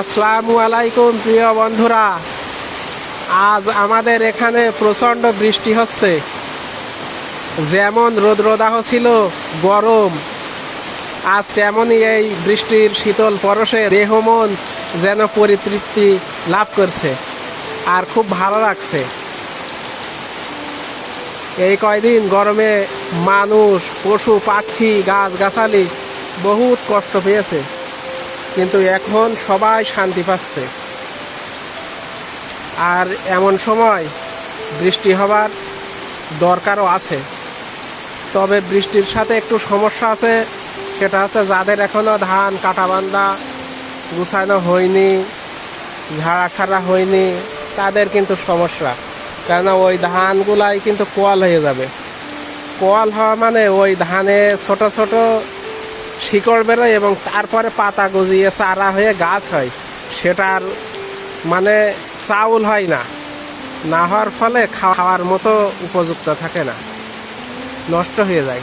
আসসালামু আলাইকুম, প্রিয় বন্ধুরা। আজ আমাদের এখানে প্রচণ্ড বৃষ্টি হচ্ছে। যেমন রোদ্রদাহ ছিল, গরম। আজ তেমনই এই বৃষ্টির শীতল পরশে দেহ মন যেন পরিতৃপ্তি লাভ করছে আর খুব ভালো লাগছে। এই কয়দিন গরমে মানুষ, পশু, পাখি, গাছ, গাছালি বহুত কষ্ট পেয়েছে। কিন্তু এখন সবাই শান্তি পাচ্ছে। আর এমন সময় বৃষ্টি হবার দরকারও আছে। তবে বৃষ্টির সাথে একটু সমস্যা আছে, সেটা হচ্ছে যাদের এখনও ধান কাটা বান্দা গুছানো হয়নি, ঝাড়া খাড়া হয়নি, তাদের কিন্তু সমস্যা। কেন ওই ধানগুলাই কিন্তু কোয়াল হয়ে যাবে। কোয়াল হওয়া মানে ওই ধানে ছোট ছোট শিকড় বেরোয় এবং তারপরে পাতা গজিয়ে চারা হয়ে গাছ হয়। সেটার মানে চাউল হয় না। না হওয়ার ফলে খাওয়ার মতো উপযুক্ত থাকে না। নষ্ট হয়ে যায়।